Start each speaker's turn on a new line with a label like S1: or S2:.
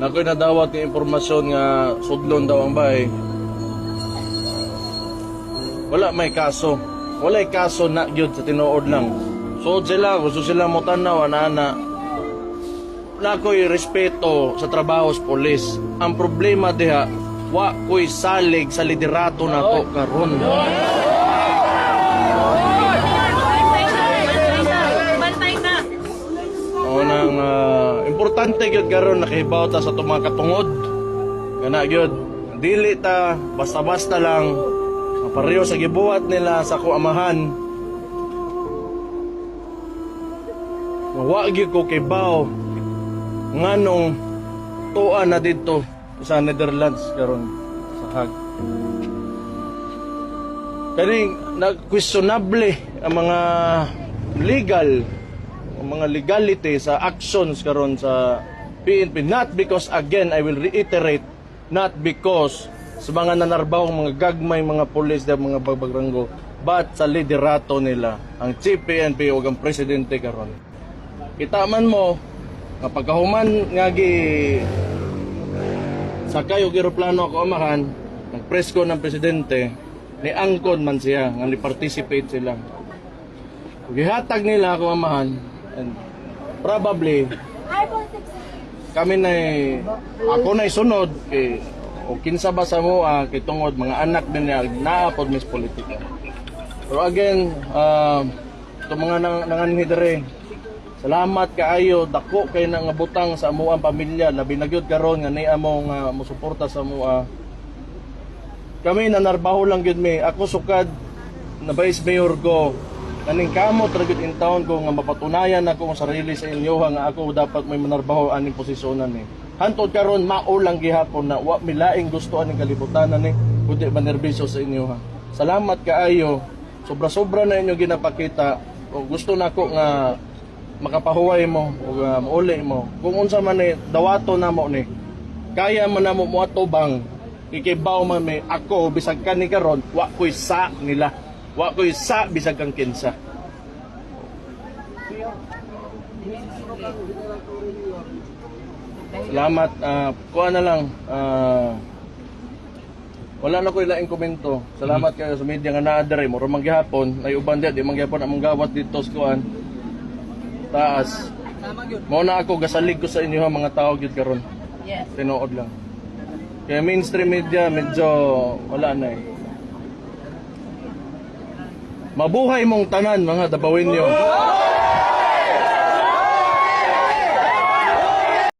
S1: na ako'y nadawat ng impormasyon nga sudlon daw ang bahay. Wala may kaso. Wala kaso na gyud sa tinuod lang. So sila, gusto sila mo tanaw, ana na ako'y respeto sa trabaho sa polis. Ang problema diha, wa ko'y salig sa liderato na to karon. Importante gyud karon nakahibaw ta sa mga katungod. Kana gyud. Dili ta basta-basta lang pareho sa gibuhat nila sa kuamahan. Wa gyud ko kay baw nganong tuwa na dito sa Netherlands karon sa Hague. Kani nag-questionable ang mga legal mga legality sa actions karon sa PNP not because again I will reiterate not because sa mga nanarbaw mga gagmay mga pulis da mga babagranggo but sa liderato nila ang chief PNP o ang presidente karon. Kita man mo nga pagkahuman nga gi sakay og eroplano ako amahan nagpress ko ng presidente ni angkon man siya nga ni participate sila. Gihatag nila ako amahan and probably kami na ako na sunod kay o kinsa ba sa mo ah, kay tungod mga anak din niya naapod mis politika. Pero again uh, ito mga nang, nanganhi dere salamat kaayo dako kay na butang sa amuang pamilya labi na gyud karon nga ni amo nga mosuporta sa amoa kami nanarbaho lang gyud mi. Ako sukad na vice mayor ko kaning kamot ra gyud in town ko nga mapatunayan ako ang sarili sa inyo nga ako dapat may manarbaho aning posisyonan ni hantod karon mao lang gihapon na wa milaing gusto aning kalibutanan ni kundi manerbiso sa inyo ha. Salamat kaayo. Sobra-sobra na inyo ginapakita. O gusto nako nga makapahuway mo o uh, mauli mo kung unsa man ni dawato na mo ni kaya man na mo muatubang ikibaw man may ako bisag kani karon wa ko'y sa nila wa ko'y sa bisag kang kinsa Salamat. ah kuha na lang. ah wala na ko ilaing komento. Salamat kayo sa media nga naa dere mo man gihapon ay uban di man gihapon ang gawat dito sa kuan. Taas. Mo na ako gasalig ko sa inyo ha, mga tao gyud karon.
S2: Yes.
S1: Tinuod lang. Kaya mainstream media medyo wala na eh. Mabuhay mong tanan mga dabawin nyo.